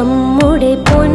നമ്മുടെ പൊൻ